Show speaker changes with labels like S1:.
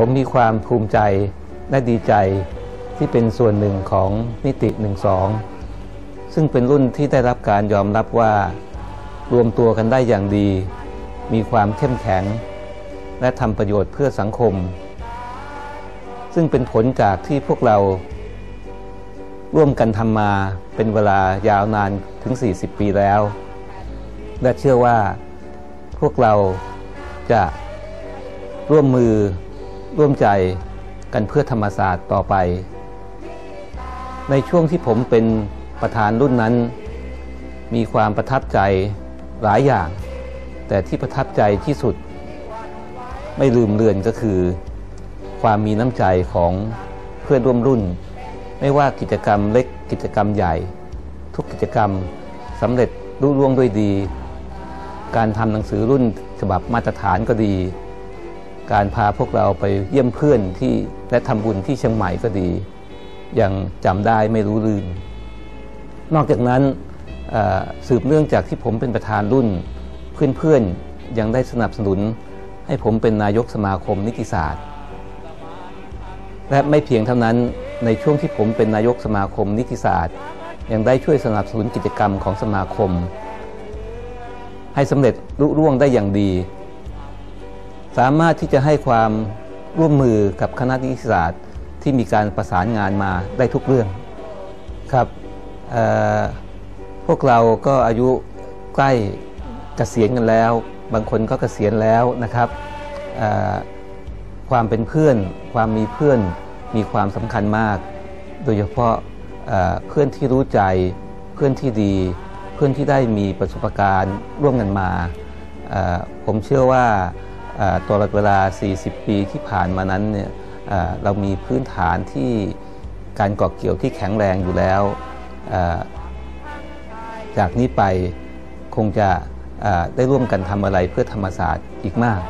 S1: ผมมีความภูมิใจและดีใจที่เป็นส่วนหนึ่งของนิติ 12 ซึ่งเป็นรุ่นที่ได้รับการยอมรับว่า รวมตัวกันได้อย่างดี มีความเข้มแข็ง และทำประโยชน์เพื่อสังคม ซึ่งเป็นผลจากที่พวกเรา ร่วมกันทำมาเป็นเวลายาวนานถึง 40 ปีแล้ว และเชื่อว่าพวกเราจะร่วมมือ ร่วมใจกันเพื่อธรรมศาสตร์ต่อไป ในช่วงที่ผมเป็นประธานรุ่นนั้น มีความประทับใจหลายอย่าง แต่ที่ประทับใจที่สุด ไม่ลืมเลือนก็คือ ความมีน้ำใจของเพื่อนร่วมรุ่น ไม่ว่ากิจกรรมเล็กกิจกรรมใหญ่ ทุกกิจกรรมสำเร็จรุ่ร่วงด้วยดี การทำหนังสือรุ่นฉบับมาตรฐานก็ดี การพาพวกเราไปเยี่ยมเพื่อนที่และทำบุญที่เชียงใหม่ก็ดี ยังจำได้ไม่รู้ลืม นอกจากนั้นสืบเนื่องจากที่ผมเป็นประธานรุ่น เพื่อนๆยังได้สนับสนุน ให้ผมเป็นนายกสมาคมนิติศาสตร์ และไม่เพียงเท่านั้นในช่วงที่ผมเป็นนายกสมาคมนิติศาสตร์ ยังได้ช่วยสนับสนุนกิจกรรมของสมาคม ให้สำเร็จลุร่วงได้อย่างดี สามารถที่จะให้ความร่วมมือกับคณะนิติศาสตร์ที่มีการประสานงานมาได้ทุกเรื่องครับพวกเราก็อายุใกล้เกษียณกันแล้ว บางคนก็เกษียณแล้วนะครับความเป็นเพื่อน ความมีเพื่อนมีความสำคัญมาก โดยเฉพาะเพื่อนที่รู้ใจเพื่อนที่ดี เพื่อนที่ได้มีประสบการณ์ร่วมกันมาผมเชื่อว่า ตลอดเวลา 40 ปีที่ผ่านมานั้นเนี่ยเรามีพื้นฐานที่การเกาะเกี่ยวที่แข็งแรงอยู่แล้ว จากนี้ไปคงจะได้ร่วมกันทำอะไรเพื่อธรรมศาสตร์อีกมาก